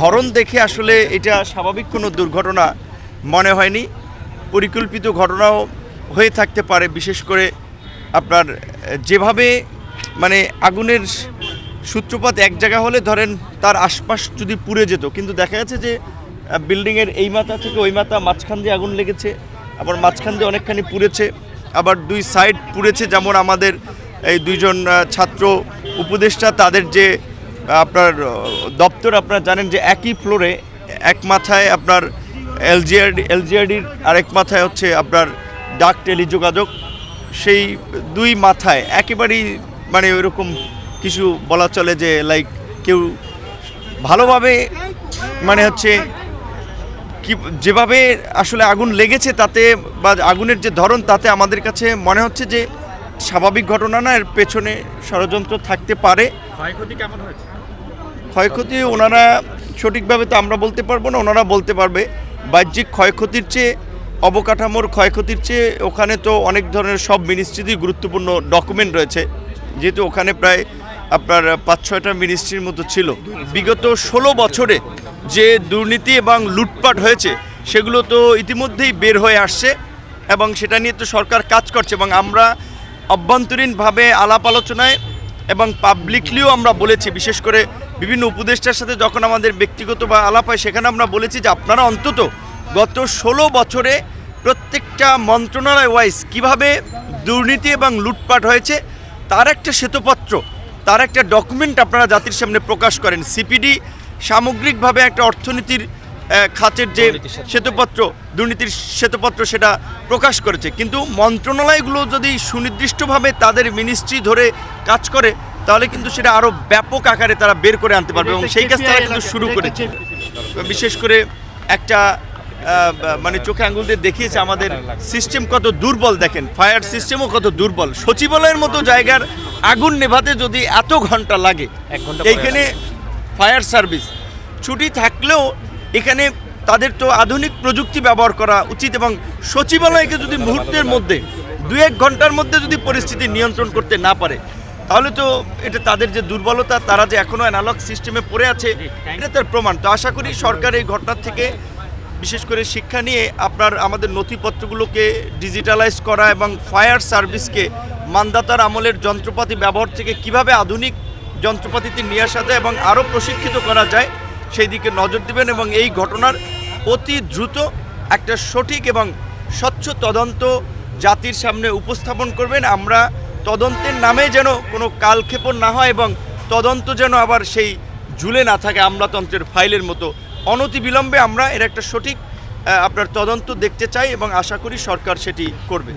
ধরন দেখে আসলে এটা স্বাভাবিক কোনো দুর্ঘটনা মনে হয়নি। পরিকল্পিত ঘটনাও হয়ে থাকতে পারে, বিশেষ করে আপনার যেভাবে মানে আগুনের সূত্রপাত এক জায়গা হলে ধরেন তার আশপাশ যদি পুড়ে যেত, কিন্তু দেখা যাচ্ছে যে বিল্ডিংয়ের এই মাথা থেকে ওই মাথা মাঝখান দিয়ে আগুন লেগেছে, আবার মাঝখান দিয়ে অনেকখানি পুড়েছে, আবার দুই সাইড পুড়েছে, যেমন আমাদের এই দুইজন ছাত্র উপদেষ্টা তাদের যে আপনার দপ্তর আপনারা জানেন যে একই ফ্লোরে এক মাথায় আপনার এলজিআরডি, এলজিআরডির আরেক মাথায় হচ্ছে আপনার ডাক টেলিযোগাযোগ। সেই দুই মাথায় একেবারেই মানে ওইরকম কিছু বলা চলে যে লাইক কেউ ভালোভাবে মানে হচ্ছে কি, যেভাবে আসলে আগুন লেগেছে তাতে বা আগুনের যে ধরন তাতে আমাদের কাছে মনে হচ্ছে যে, স্বাভাবিক ঘটনা না, এর পেছনে ষড়যন্ত্র থাকতে পারে। ক্ষয়ক্ষতি কেমন হয়েছে? ক্ষয়ক্ষতি ওনারা সঠিকভাবে তো আমরা বলতে পারব না, ওনারা বলতে পারবে। বাহ্যিক ক্ষয়ক্ষতির চেয়ে, অবকাঠামোর ক্ষয়ক্ষতির চেয়ে ওখানে তো অনেক ধরনের সব মিনিস্ট্রিতেই গুরুত্বপূর্ণ ডকুমেন্ট রয়েছে। যেহেতু ওখানে প্রায় আপনার পাঁচ ছয়টা মিনিস্ট্রির মতো ছিল। বিগত ষোলো বছরে যে দুর্নীতি এবং লুটপাট হয়েছে, সেগুলো তো ইতিমধ্যেই বের হয়ে আসছে এবং সেটা নিয়ে তো সরকার কাজ করছে এবং আমরা অভ্যন্তরীণভাবে আলাপ আলোচনায় এবং পাবলিকলিও আমরা বলেছি, বিশেষ করে বিভিন্ন উপদেষ্টার সাথে যখন আমাদের ব্যক্তিগত বা আলাপ হয়, সেখানে আমরা বলেছি যে আপনারা অন্তত গত ষোলো বছরে প্রত্যেকটা মন্ত্রণালয় ওয়াইজ কীভাবে দুর্নীতি এবং লুটপাট হয়েছে, তার একটা শ্বেতপত্র, তার একটা ডকুমেন্ট আপনারা জাতির সামনে প্রকাশ করেন। সিপিডি সামগ্রিকভাবে একটা অর্থনীতির খাতের যে শ্বেতপত্র দুর্নীতির শ্বেতপত্র সেটা প্রকাশ করেছে। কিন্তু মন্ত্রণালয়গুলো যদি সুনির্দিষ্টভাবে তাদের মিনিস্ট্রি ধরে কাজ করে তাহলে কিন্তু সেটা আরও ব্যাপক আকারে তারা বের করে আনতে পারবে এবং সেই কাজ তারা কিন্তু শুরু করেছে। বিশেষ করে একটা মানে চোখে আঙুল দিয়ে দেখিয়েছে আমাদের সিস্টেম কত দুর্বল দেখেন ফায়ার সিস্টেমও কত দুর্বল। সচিবালয়ের মতো জায়গার আগুন নেভাতে যদি এত ঘণ্টা লাগে এইখানে ফায়ার সার্ভিস ছুটি থাকলেও এখানে তাদের তো আধুনিক প্রযুক্তি ব্যবহার করা উচিত এবং সচিবালয়কে যদি মুহূর্তের মধ্যে দু এক ঘণ্টার মধ্যে যদি পরিস্থিতি নিয়ন্ত্রণ করতে না পারে, তাহলে তো এটা তাদের যে দুর্বলতা, তারা যে এখনও অ্যানালগ সিস্টেমে পড়ে আছে, এটা তার প্রমাণ। তো আশা করি সরকার এই ঘটনার থেকে বিশেষ করে শিক্ষা নিয়ে আপনার আমাদের নথিপত্রগুলোকে ডিজিটালাইজ করা এবং ফায়ার সার্ভিসকে মানদাতার আমলের যন্ত্রপাতি ব্যবহার থেকে কীভাবে আধুনিক যন্ত্রপাতিতে নিয়ে আসা যায় এবং আরও প্রশিক্ষিত করা যায় সেই দিকে নজর দেবেন এবং এই ঘটনার অতি দ্রুত একটা সঠিক এবং স্বচ্ছ তদন্ত জাতির সামনে উপস্থাপন করবেন। আমরা তদন্তের নামে যেন কোনো কালক্ষেপণ না হয় এবং তদন্ত যেন আবার সেই ঝুলে না থাকে আমলাতন্ত্রের ফাইলের মতো। অনতিবিলম্বে আমরা এর একটা সঠিক আপনার তদন্ত দেখতে চাই এবং আশা করি সরকার সেটি করবে।